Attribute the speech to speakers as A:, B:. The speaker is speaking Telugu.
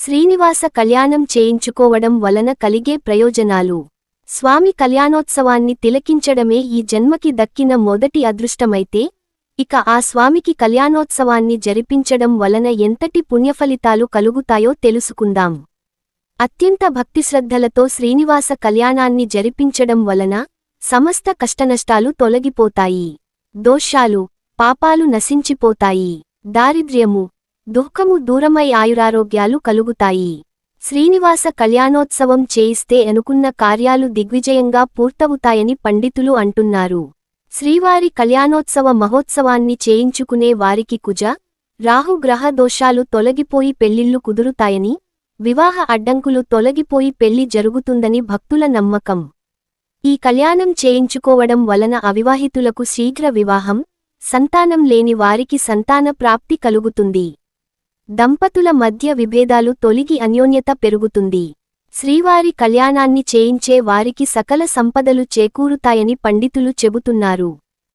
A: శ్రీనివాస కళ్యాణం చేయించుకోవడం వలన కలిగే ప్రయోజనాలు. స్వామి కళ్యాణోత్సవాన్ని తిలకించడమే ఈ జన్మకి దక్కిన మొదటి అదృష్టమైతే ఇక ఆ స్వామికి కళ్యాణోత్సవాన్ని జరిపించడం వలన ఎంతటి పుణ్యఫలితాలు కలుగుతాయో తెలుసుకుందాం. అత్యంత భక్తిశ్రద్ధలతో శ్రీనివాస కళ్యాణాన్ని జరిపించడం వలన సమస్త కష్టనష్టాలు తొలగిపోతాయి. దోషాలు పాపాలు నశించిపోతాయి. దారిద్ర్యము దుఃఖము దూరమై ఆయురారోగ్యాలు కలుగుతాయి. శ్రీనివాస కళ్యాణోత్సవం చేయిస్తే అనుకున్న కార్యాలు దిగ్విజయంగా పూర్తవుతాయని పండితులు అంటున్నారు. శ్రీవారి కళ్యాణోత్సవ మహోత్సవాన్ని చేయించుకునే వారికి కుజ రాహు గ్రహ దోషాలు తొలగిపోయి పెళ్ళిళ్ళు కుదురుతాయని వివాహ అడ్డంకులు తొలగిపోయి పెళ్ళి జరుగుతుందని భక్తుల నమ్మకం. ఈ కళ్యాణం చేయించుకోవడం వలన అవివాహితులకు శీఘ్ర వివాహం సంతానం లేని వారికి సంతాన ప్రాప్తి కలుగుతుంది. దంపతుల మధ్య విభేదాలు తొలగి అన్యోన్యత పెరుగుతుంది. శ్రీవారి కళ్యాణాన్ని చేయించే వారికి సకల సంపదలు చేకూరుతాయని పండితులు చెబుతున్నారు.